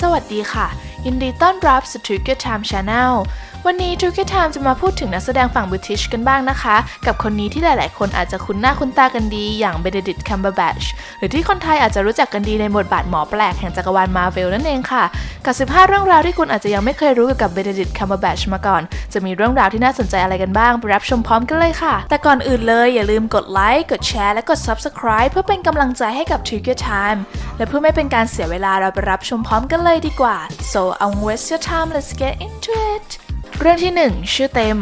สวัสดีค่ะ ยินดีต้อนรับสู่ t r i g g e r Time Channel วันนี้ t r i g g e r Time จะมาพูดถึงนักแสดงฝั่ง British กันบ้างนะคะ กับคนนี้ที่หลาย ๆ คนอาจจะคุ้นหน้าคุ้นตากันดีอย่าง Benedict Cumberbatch หรือที่คนไทยอาจจะรู้จักกันดีในบทบาทหมอแปลกแห่งจักรวาล Marvel นั่นเองค่ะ กับ 15 เรื่องราวที่คุณอาจจะยังไม่เคยรู้เกี่ยวกับ Benedict Cumberbatch มาก่อน จะมีเรื่องราวที่น่าสนใจอะไรกันบ้างไปรับชมพร้อมกันเลยค่ะ แต่ก่อนอื่นเลยอย่าลืมกดไลค์กดแชร์และกด Subscribe เพื่อเป็นกำลังใจให้กับ Trigger Time และเพื่อไม่เป็นการเสียเวลาเราไปรับชมพร้อมกันเลยดีกว่า so I won't waste your time let's get into it เรื่องที่ 1 ชื่อเต็ม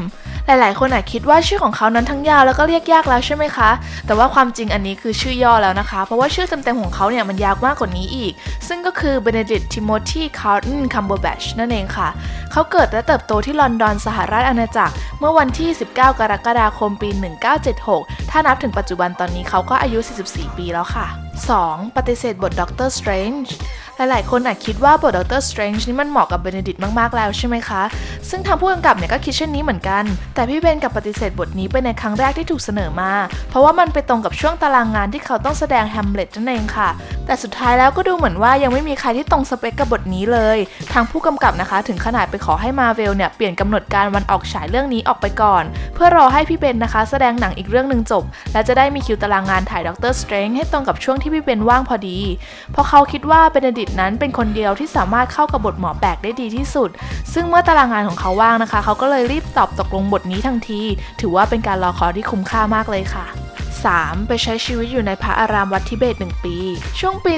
หลาย ๆ คนอาจคิดว่าชื่อของเขานั้นทั้งยาวแล้วก็เรียกยากแล้วใช่ไหมคะ แต่ว่าความจริงอันนี้คือชื่อย่อแล้วนะคะ เพราะว่าชื่อเต็ม ๆ ของเขาเนี่ยมันยาวมากกว่านี้อีก ซึ่งก็คือ Benedict Timothy Carlton Cumberbatch นั่นเองค่ะ เขาเกิดและเติบโตที่ลอนดอนสหราชอาณาจักร เมื่อวันที่ 19 กรกฎาคมปี 1976 ถ้านับถึงปัจจุบันตอนนี้เขาก็อายุ 44 ปีแล้วค่ะ 2. ปฏิเสธบท Doctor Strange หลายๆ คนอาจคิดว่าบท Doctor Strange นี่มันเหมาะกับเบนดิตมากๆแล้วใช่ไหมคะ ซึ่งทางผู้กำกับเนี่ยก็คิดเช่นนี้เหมือนกัน แต่พี่เบนกับปฏิเสธบทนี้ไปในครั้งแรกที่ถูกเสนอมา เพราะว่ามันไปตรงกับช่วงตารางงานที่เขาต้องแสดงแฮมเล็ตนั่นเองค่ะ แต่สุดท้ายแล้วก็ดูเหมือนว่ายังไม่มีใครที่ตรงสเปคกับบทนี้เลย ทางผู้กำกับนะคะถึงขนาดไปขอให้มาเวลเนี่ยเปลี่ยนกำหนดการวันออกฉายเรื่องนี้ออกไปก่อน เพื่อรอให้พี่เบนนะคะ แสดงหนังอีกเรื่องหนึ่งจบ และจะได้มีคิวตารางงานถ่ายด็อกเตอร์สเตรนจ์ให้ตรงกับช่วงที่พี่เบนว่างพอดี เพราะเขาคิดว่าเบนดิตนั้นเป็นคนเดียวที่สามารถเข้ากับบทหมอแปลกได้ดีที่สุด ซึ่งเมื่อตารางงานของเขาว่างนะคะ เขาก็เลยรีบตอบตกลงบทนี้ทันที ถือว่าเป็นการรอคอยที่คุ้มค่ามากเลยค่ะ 3. ไปใช้ชีวิตอยู่ในพระอารามวัดทิเบต 1 ปี ช่วงปี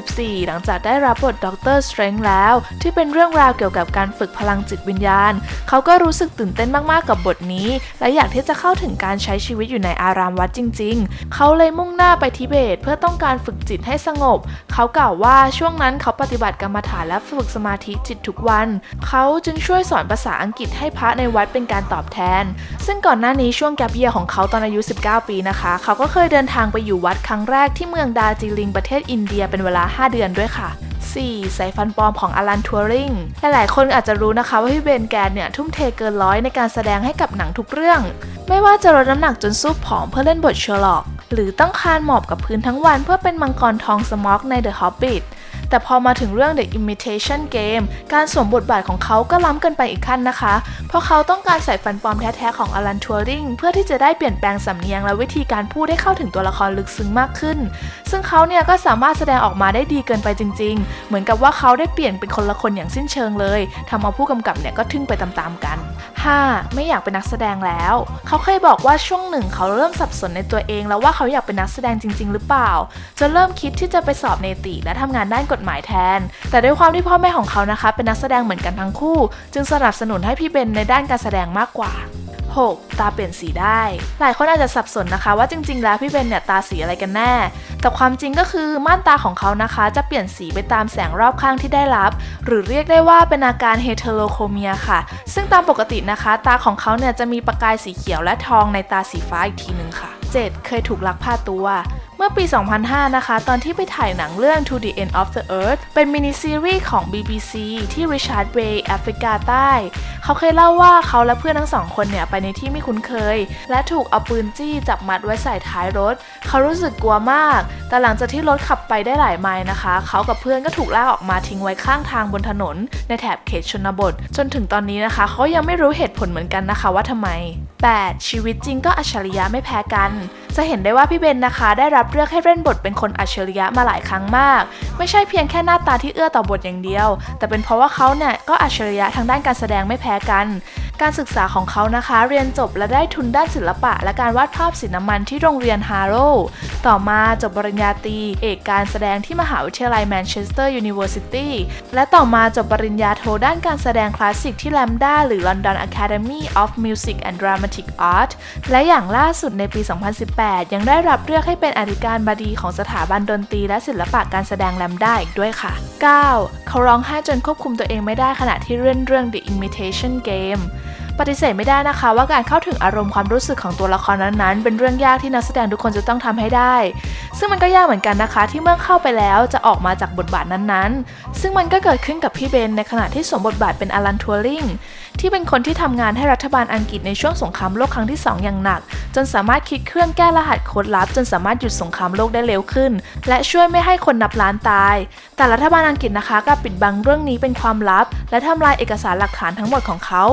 2014 หลังจากได้รับบทด็อกเตอร์สเตรนแล้ว ที่เป็นเรื่องราวเกี่ยวกับการฝึกพลังจิตวิญญาณ เขาก็รู้สึกตื่นเต้นมากๆกับบทนี้ และอยากที่จะเข้าถึงการใช้ชีวิตอยู่ในอารามวัดจริง ๆ เขาเลยมุ่งหน้าไปทิเบต เพื่อต้องการฝึกจิตให้สงบ เขากล่าวว่าช่วงนั้นเขาปฏิบัติกรรมฐานและฝึกสมาธิจิตทุกวัน เขาจึงช่วยสอนภาษาอังกฤษให้พระในวัดเป็นการตอบแทน ซึ่งก่อนหน้านี้ช่วงแกปเยียของเขาตอนอายุ 19 ปีนะคะเขาก็เคยเดินทางไปอยู่วัดครั้งแรกที่เมืองดาจิลิงประเทศอินเดียเป็นเวลา 5 เดือนด้วยค่ะ 4. สายฟันปลอมของอลันทัวริง หลายๆ คนอาจจะรู้นะคะว่าพี่เบนแกนเนี่ย ทุ่มเทเกินร้อยในการแสดงให้กับหนังทุกเรื่อง ไม่ว่าจะลดน้ำหนักจนซูบผอมเพื่อเล่นบทเชอร์ล็อก หรือต้องคานหมอบกับพื้นทั้งวันเพื่อเป็นมังกรทองสมอกใน The Hobbit แต่พอมาถึงเรื่อง The Imitation Game การสวมบทบาทของเขาก็ล้ำเกินไปอีกขั้นนะคะ เพราะเขาต้องการใส่ฟันปลอมแท้ๆของอลันทัวริงเพื่อที่จะได้เปลี่ยนแปลงสำเนียงและวิธีการพูดให้เข้าถึงตัวละครลึกซึ้งมากขึ้น ซึ่งเขาเนี่ยก็สามารถแสดงออกมาได้ดีเกินไปจริง ๆ เหมือนกับว่าเขาได้เปลี่ยนเป็นคนละคนอย่างสิ้นเชิงเลยทำเอาผู้กำกับเนี่ยก็ทึ่งไปตามๆกัน 5. ไม่อยากเป็นนักแสดงแล้ว เขาเคยบอกว่าช่วงหนึ่งเขาเริ่มสับสนในตัวเอง แล้วว่าเขาอยากเป็นนักแสดงจริง ๆ หรือเปล่าจะเริ่มคิดที่จะไปสอบเนติและทำงานด้านกฎหมายแทน แต่ด้วยความที่พ่อแม่ของเขานะคะ เป็นนักแสดงเหมือนกันทั้งคู่ จึงสนับสนุนให้พี่เบนในด้านการแสดงมากกว่า 6. ตาเปลี่ยนสีได้ หลายคนอาจจะสับสนนะคะ ว่าจริง ๆ แล้วพี่เบนเนี่ยตาสีอะไรกันแน่ แต่ความจริงก็คือม่านตาของเขานะคะ จะเปลี่ยนสีไปตามแสงรอบข้างที่ได้รับ หรือเรียกได้ว่าเป็นอาการเฮเทโรโคเมียค่ะ ซึ่งตามปกตินะคะ ตาของเขาเนี่ยจะมีประกายสีเขียวและทองในตาสีฟ้าอีกทีนึงค่ะ 7. เคยถูกลักพาตัว มื่อปี 2005 นะคะ ตอนที่ไปถ่ายหนังเรื่อง To the End of the Earth เป็นมินิซีรีส์ของ BBC ที่ริชาร์ดเบย์แอฟริกาใต้ เขาเคยเล่าว่าเขาและเพื่อนทั้งสองคนเนี่ยไปในที่ไม่คุ้นเคย และถูกเอาปืนจี้จับมัดไว้ใส่ท้ายรถ เขารู้สึกกลัวมาก แต่หลังจากที่รถขับไปได้หลายไมล์นะคะ เขากับเพื่อนก็ถูกลากออกมาทิ้งไว้ข้างทางบนถนน ในแถบเขตชนบท จนถึงตอนนี้นะคะ เขายังไม่รู้เหตุผลเหมือนกันนะคะว่าทำไม 8. ชีวิตจริงก็อัจฉริยะไม่แพ้กัน จะเห็นได้ว่าพี่เบนนะคะ ได้รับเลือกให้เล่นบทเป็นคนอัจฉริยะมาหลายครั้งมาก ไม่ใช่เพียงแค่หน้าตาที่เอื้อต่อบทอย่างเดียว แต่เป็นเพราะว่าเขาเนี่ยก็อัจฉริยะทางด้านการแสดงไม่แพ้กันการศึกษาของเขานะคะ เรียนจบและได้ทุนด้านศิลปะ และการวาดภาพสีน้ำมันที่โรงเรียนฮาร์โรต่อมาจบปริญญาตรีเอกการแสดงที่มหาวิทยาลัยแมนเชสเตอร์ยูนิเวอร์ซิตี้และต่อมาจบปริญญาโทด้านการแสดงคลาสสิกที่แลมด้าหรือ London Academy of Music and Dramatic Art และอย่างล่าสุดในปี 2018 ยังได้รับเลือกให้เป็นอธิการบดีของสถาบันดนตรีและศิลปะการแสดงแลมด้าอีกด้วยค่ะ 9. เขาร้องไห้จนควบคุมตัวเองไม่ได้ขณะที่เล่นเรื่อง The Imitation Game ปฏิเสธไม่ได้นะคะว่าการเข้าถึงอารมณ์ความรู้สึกของตัวละครนั้นๆ เป็นเรื่องยากที่นักแสดงทุกคนจะต้องทำให้ได้ ซึ่งมันก็ยากเหมือนกันนะคะ ที่เมื่อเข้าไปแล้วจะออกมาจากบทบาทนั้นๆ ซึ่งมันก็เกิดขึ้นกับพี่เบนในขณะที่สวมบทบาทเป็นอลันทัวริงที่เป็นคนที่ทำงานให้รัฐบาลอังกฤษในช่วงสงครามโลกครั้งที่ 2 อย่างหนัก จนสามารถคิดเครื่องแก้รหัสโค้ดลับ จนสามารถหยุดสงครามโลกได้เร็วขึ้น และช่วยไม่ให้คนนับล้านตาย แต่รัฐบาลอังกฤษนะคะกลับปิดบังเรื่องนี้เป็นความลับ และทำลายเอกสารหลักฐานทั้งหมดของเขา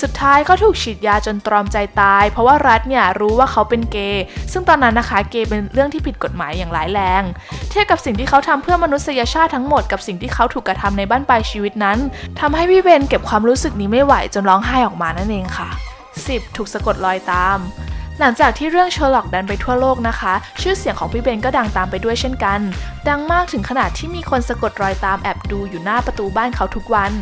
สุดท้ายเขาถูกฉีดยาจนตรอมใจตาย เพราะว่ารัฐเนี่ยรู้ว่าเขาเป็นเกย์ซึ่งตอนนั้นนะคะเกย์เป็นเรื่องที่ผิดกฎหมายอย่างร้ายแรง เทียบกับสิ่งที่เขาทำเพื่อมนุษยชาติทั้งหมดกับสิ่งที่เขาถูกกระทำในบ้านปลายชีวิตนั้นทำให้พี่เบนเก็บความรู้สึกนี้ไม่ไหวจนร้องไห้ออกมานั่นเองค่ะ 10. ถูกสะกดรอยตาม หลังจากที่เรื่องเชอร์ล็อกดันไปทั่วโลกนะคะ ชื่อเสียงของพี่เบนก็ดังตามไปด้วยเช่นกัน ดังมากถึงขนาดที่มีคนสะกดรอยตามแอบดูอยู่หน้าประตูบ้านเขาทุกวัน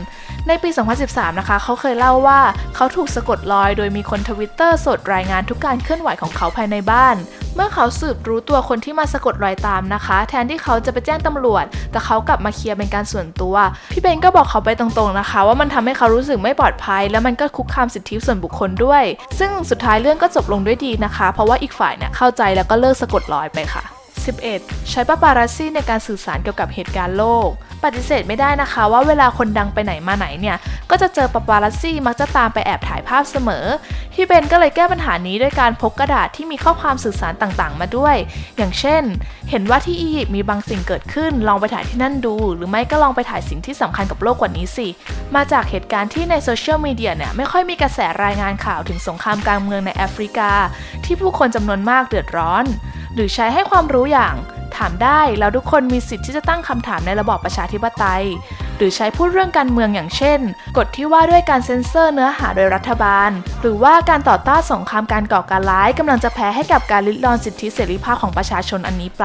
ในปี 2013 นะคะ เขาเคยเล่าว่าเขาถูกสะกดรอย โดยมีคนทวิตเตอร์สดรายงานทุกการเคลื่อนไหวของเขาภายในบ้าน เมื่อเขาสืบรู้ตัวคนที่มาสะกดรอยตามนะคะ แทนที่เขาจะไปแจ้งตำรวจ แต่เขากลับมาเคลียร์เป็นการส่วนตัว พี่เบนก็บอกเขาไปตรงๆนะคะ ว่ามันทำให้เขารู้สึกไม่ปลอดภัย แล้วมันก็คุกคามสิทธิส่วนบุคคลด้วย ซึ่งสุดท้ายเรื่องก็จบลงด้วยดีนะคะ เพราะว่าอีกฝ่ายเนี่ยเข้าใจแล้วก็เลิกสะกดรอยไปค่ะ 11. ใช้ปาปารัสซี่ในการสื่อสารเกี่ยวกับเหตุการณ์โลก ปฏิเสธไม่ได้นะคะว่าเวลาคนดังไปไหนมาไหนเนี่ย ก็จะเจอปาปารัสซี่มักจะตามไปแอบถ่ายภาพเสมอ พี่เบนก็เลยแก้ปัญหานี้ด้วยการพกกระดาษที่มีข้อความสื่อสารต่างๆ มาด้วย อย่างเช่น เห็นว่าที่อียิปต์มีบางสิ่งเกิดขึ้น ลองไปถ่ายที่นั่นดู หรือไม่ก็ลองไปถ่ายสิ่งที่สำคัญกับโลกกว่านี้สิ มาจากเหตุการณ์ที่ในโซเชียลมีเดียเนี่ยไม่ค่อยมีกระแสรายงานข่าวถึงสงครามกลางเมืองในแอฟริกา ที่ผู้คนจำนวนมากเดือดร้อน หรือใช้ให้ความรู้อย่าง ถามได้แล้วทุกคนมีสิทธิ์ที่จะตั้งคำถามในระบอบประชาธิปไตย หรือใช้พูดเรื่องการเมืองอย่างเช่น กฎที่ว่าด้วยการเซ็นเซอร์เนื้อหาโดยรัฐบาล หรือว่าการต่อต้านสงครามการก่อการร้ายกำลังจะแพ้ให้กับการลิดรอนสิทธิเสรีภาพของประชาชนอันนี้ไป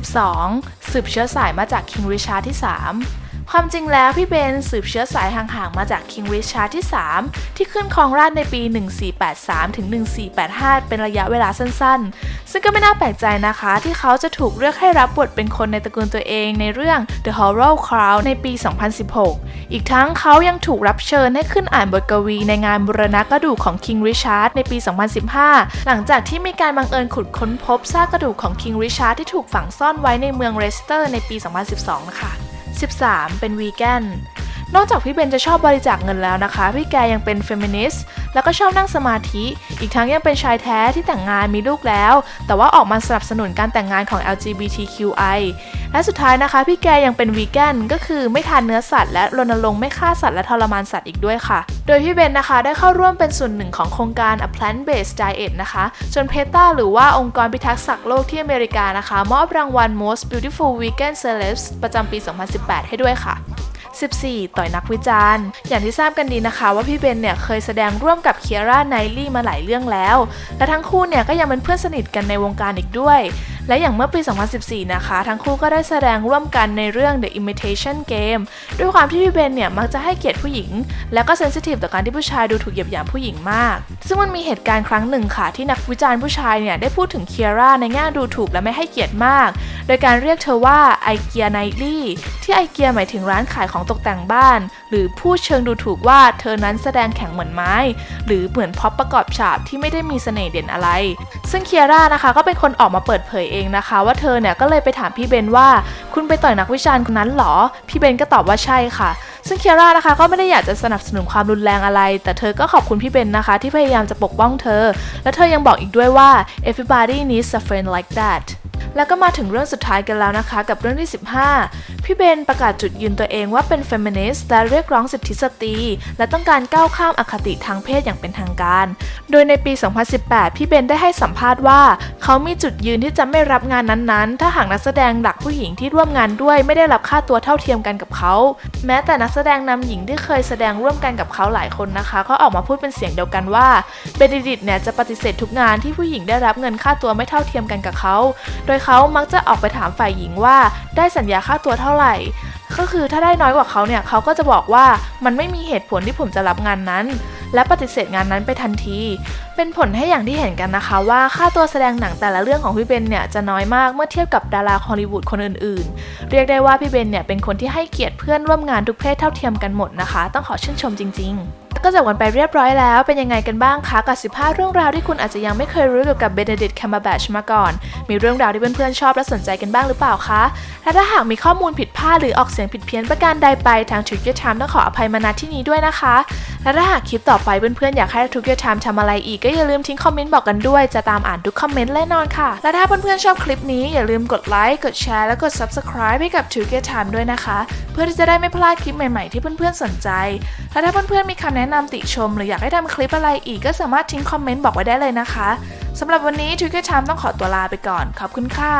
12. สืบเชื้อสายมาจากคิงริชาร์ที่ 3 ความจริงแล้วพี่เบนสืบเชื้อสายห่างๆ มาจากคิงริชาร์ที่ 3 ที่ขึ้นครองราชในปี 1483 ถึง 1485 เป็นระยะเวลาสั้นๆ ซึ่งก็ไม่น่าแปลกใจนะคะ ที่เขาจะถูกเลือกให้รับบทเป็นคนในตระกูลตัวเองในเรื่อง The Horror Crown ในปี 2016 อีกทั้งเขายังถูกรับเชิญให้ขึ้นอ่านบทกวีในงานบุรณะกระดูกของ King Richard ในปี 2015 หลังจากที่มีการบังเอิญขุดค้นพบซากกระดูกของ King Richard ที่ถูกฝังซ่อนไว้ในเมืองเรสเตอร์ในปี 2012 นะคะ 13. เป็นวีแกน นอกจากพี่เบนจะชอบบริจาคเงินแล้วนะคะ พี่แกยังเป็นเฟมินิสต์แล้วก็ชอบนั่งสมาธิ อีกทั้งยังเป็นชายแท้ที่แต่งงานมีลูกแล้ว แต่ว่าออกมาสนับสนุนการแต่งงานของ LGBTQI และสุดท้ายนะคะ พี่แกยังเป็นวีแกนก็คือไม่ทานเนื้อสัตว์และรณรงค์ไม่ฆ่าสัตว์และทรมานสัตว์อีกด้วยค่ะ โดยพี่เบนนะคะได้เข้าร่วมเป็นส่วนหนึ่งของโครงการ A Plant-Based Diet นะคะ จนเพตาหรือว่าองค์กรพิทักษ์สัตว์โลกที่อเมริกานะคะ มอบรางวัล Most Beautiful Vegan Celebs ประจำปี 2018 ให้ด้วยค่ะ 14 ต่อยนักวิจารณ์ อย่างที่ทราบกันดีนะคะว่าพี่เบนเนี่ยเคยแสดงร่วมกับเคียร่าไนลี่มาหลายเรื่องแล้ว และทั้งคู่เนี่ยก็ยังเป็นเพื่อนสนิทกันในวงการอีกด้วย และอย่างเมื่อปี 2014 นะคะ ทั้งคู่ก็ได้แสดงร่วมกันในเรื่อง The Imitation Game ด้วยความที่พี่เบนเนี่ยมักจะให้เกียรติผู้หญิง และก็เซนซิทีฟต่อการที่ผู้ชายดูถูกเหยียดหยามผู้หญิงมาก ซึ่งมันมีเหตุการณ์ครั้งหนึ่งค่ะ ที่นักวิจารณ์ผู้ชายเนี่ยได้พูดถึงเคียร่าในแง่ดูถูกและไม่ให้เกียรติมาก โดยการเรียกเธอว่าไอเกียไนลี่ ที่ไอเกียหมายถึงร้านขายของตกแต่งบ้าน หรือพูดเชิงดูถูกว่าเธอนั้นแสดงแข็งเหมือนไม้ หรือเหมือนพ็อปประกอบฉาบที่ไม่ได้มีเสน่ห์เด่นอะไร ซึ่งเคียร่านะคะก็เป็นคนออกมาเปิดเผยเองนะคะ ว่าเธอเนี่ยก็เลยไปถามพี่เบนว่า คุณไปต่อยนักวิจารณ์คนนั้นเหรอ พี่เบนก็ตอบว่าใช่ค่ะ ซึ่งเคียร่านะคะก็ไม่ได้อยากจะสนับสนุนความรุนแรงอะไร แต่เธอก็ขอบคุณพี่เบนนะคะ ที่พยายามจะปกป้องเธอ และเธอยังบอกอีกด้วยว่า everybody needs a friend like that แล้วก็มาถึงเรื่องสุดท้ายกันแล้วนะคะ กับเรื่องที่ 15 พี่เบนประกาศจุดยืนตัวเองว่าเป็นเฟมินิสต์และเรียกร้องสิทธิสตรี และต้องการก้าวข้ามอคติทางเพศอย่างเป็นทางการ โดยในปี 2018 พี่เบนได้ให้สัมภาษณ์ว่า เขามีจุดยืนที่จะไม่รับงานนั้นๆ ถ้าหากนักแสดงหลักผู้หญิงที่ร่วมงานด้วยไม่ได้รับค่าตัวเท่าเทียมกันกับเขา แม้แต่นักแสดงนำหญิงที่เคยแสดงร่วมกันกับเขาหลายคนนะคะก็ออกมาพูดเป็นเสียงเดียวกันว่าเบนดิดิตเนี่ยจะปฏิเสธทุกงานที่ผู้หญิงได้รับเงินค่าตัวไม่เท่าเทียมกันกับเขา โดยเขามักจะออกไปถามฝ่ายหญิงว่าได้สัญญาค่าตัวเท่าไหร่ ก็คือถ้าได้น้อยกว่าเขาเนี่ยเขาก็จะบอกว่ามันไม่มีเหตุผลที่ผมจะรับงานนั้น และปฏิเสธงานนั้นไปทันที เป็นผลให้อย่างที่เห็นกันนะคะว่าค่าตัวแสดงหนังแต่ละเรื่องของพี่เบนเนี่ยจะน้อยมากเมื่อเทียบกับดาราฮอลลีวูดคนอื่นๆ เรียกได้ว่าพี่เบนเนี่ยเป็นคนที่ให้เกียรติเพื่อนร่วมงานทุกเพศเท่าเทียมกันหมดนะคะ ต้องขอชื่นชมจริง ๆ ก็จบกันไปเรียบร้อยแล้วเป็นยังไงกันบ้างคะกับ 15 เรื่องราวที่คุณอาจจะยังไม่เคยรู้เกี่ยวกับเบเนดิตแคมเบอร์แบชมาก่อน มีเรื่องราวที่เพื่อนๆชอบและสนใจกันบ้างหรือเปล่าคะ และถ้าหากมีข้อมูลผิดพลาดหรือออกเสียงผิดเพี้ยนประการใดไปทาง Trigger Time ต้องขออภัยมาณที่นี้ด้วยนะคะ และถ้าหากคลิปต่อไปเพื่อนๆอยากให้ทุกเก Time ทำอะไรอีกก็อย่าลืมทิ้งคอมเมนต์บอกกันด้วย จะตามอ่านทุกคอมเมนต์แน่นอนค่ะ และถ้าเพื่อนๆชอบคลิปนี้อย่าลืมกดไลค์กดแชร์และกด Subscribe ให้กับ t o g e Time ด้วยนะคะ เพื่อที่จะได้ไม่พลาดคลิปใหม่ๆที่เพื่อนๆสนใจ และถ้าเพื่อนๆมีคำแนะนำติชม หรืออยากให้ทำคลิปอะไรอีกก็สามารถทิ้งคอมเมนต์บอกไว้ได้เลยนะคะสำหรับวันนี้ t o g e Time ต้องขอตัวลาไปก่อนขอบคุณค่ะ